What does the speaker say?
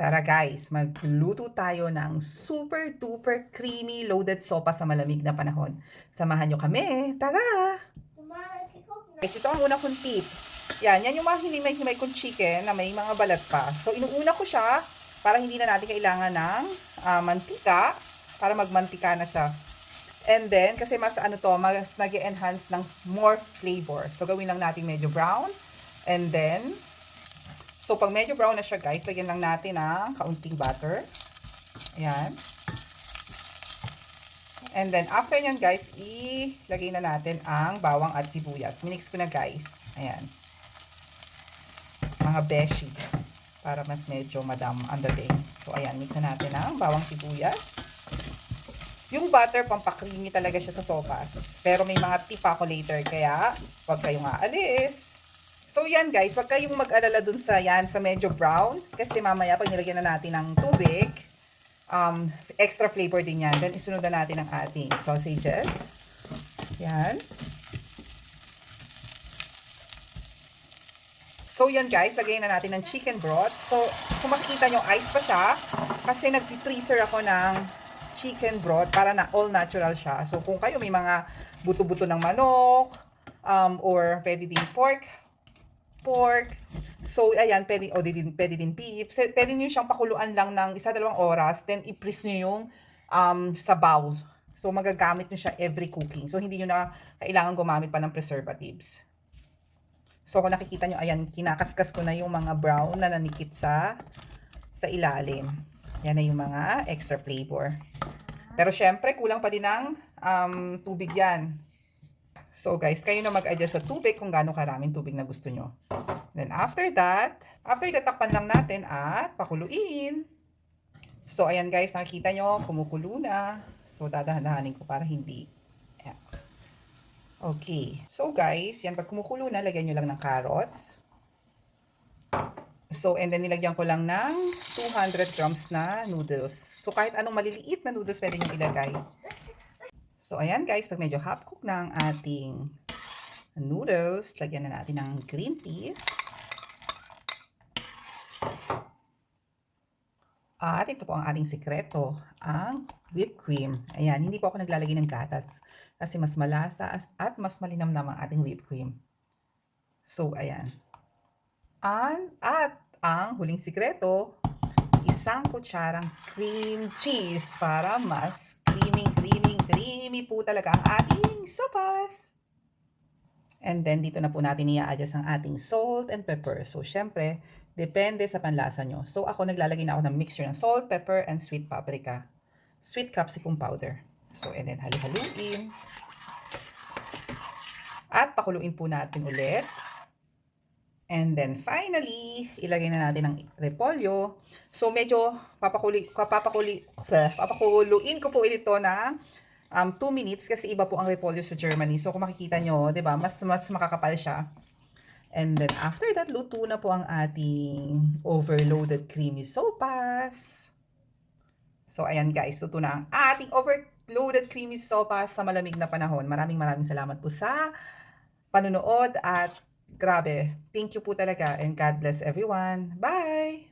Tara guys, magluto tayo ng super duper creamy loaded sopa sa malamig na panahon. Samahan nyo kami. Tara! Guys, ito ang unang kong tip. Yan, yan yung mga hinimay-himay kong chicken na may mga balat pa. So, inuuna ko siya para hindi na natin kailangan ng ah, mantika para magmantika na siya. And then, kasi mas ano to, mas nag enhance ng more flavor. So, gawin lang natin medyo brown. And then, so pag medyo brown na siya guys, lagyan lang natin ng kaunting butter. Ayan. And then, after nyan guys, ilagay na natin ang bawang at sibuyas. Minix ko na guys. Ayan. Mga beshi. Para mas medyo madam dating. So, ayan. Mix na natin ang bawang sibuyas. Yung butter, pampakrimi talaga siya sa sopas. Pero may mga tip ako later, kaya huwag kayong aalis. So, yan guys, huwag kayong mag-alala dun sa yan, sa medyo brown. Kasi mamaya, pag nilagyan na natin ng tubig, um, extra flavor din yan. Then, isunod na natin ang ating sausages. Yan. So, yan guys, lagyan na natin ng chicken broth. So, kung makikita nyo, ice pa siya. Kasi nag-freezer ako ng chicken broth para na all natural siya. So, kung kayo may mga buto-buto ng manok, um, or pwede din pork, pork. So, ayan, pwede, o din, pwede din beef. Pwede nyo siyang pakuluan lang ng isa, dalawang oras. Then, i-press nyo yung um, sabaw. So, magagamit nyo siya every cooking. So, hindi nyo na kailangan gumamit pa ng preservatives. So, kung nakikita nyo, ayan, kinakaskas ko na yung mga brown na nanikit sa, sa ilalim. Yan na yung mga extra flavor. Pero, syempre, kulang pa din ng um, tubig yan. So guys, kayo na mag-adjust sa tubig kung gaano karaming tubig na gusto nyo. Then after that, after that, takpan lang natin at pakuluin. So ayan guys, nakikita nyo, kumukulo na. So dadahan-dahanin ko para hindi. Ayan. Okay. So guys, yan pag kumukulo na, lagyan nyo lang ng carrots. So, and then nilagyan ko lang ng 200 grams na noodles. So, kahit anong maliliit na noodles pwede nyo ilagay. So, ayan guys, pag medyo half cook na ang ating noodles, lagyan na natin ng green peas. At ito po ang ating sikreto, ang whipped cream. Ayan, hindi po ako naglalagay ng gatas kasi mas malasa at mas malinamnam ang ating whipped cream. So, ayan. At, at ang huling sikreto, isang kutsarang cream cheese para mas creamy, creamy, creamy po talaga ang ating sopas. And then, dito na po natin i-adjust ang ating salt and pepper. So, syempre, depende sa panlasa nyo. So, ako naglalagay na ako ng mixture ng salt, pepper, and sweet paprika. Sweet capsicum powder. So, and then, halo-haluin. At pakuluin po natin ulit. And then, finally, ilagay na natin ang repolyo. So, medyo papakuli, papakuli, papakuluin ko po ito ng um, 2 minutes kasi iba po ang repolyo sa Germany. So, kung makikita nyo, di ba, mas, mas makakapal siya. And then, after that, luto na po ang ating overloaded creamy sopas. So, ayan guys, luto na ang ating overloaded creamy sopas sa malamig na panahon. Maraming maraming salamat po sa panunood at grabe, thank you po talaga and God bless everyone. Bye!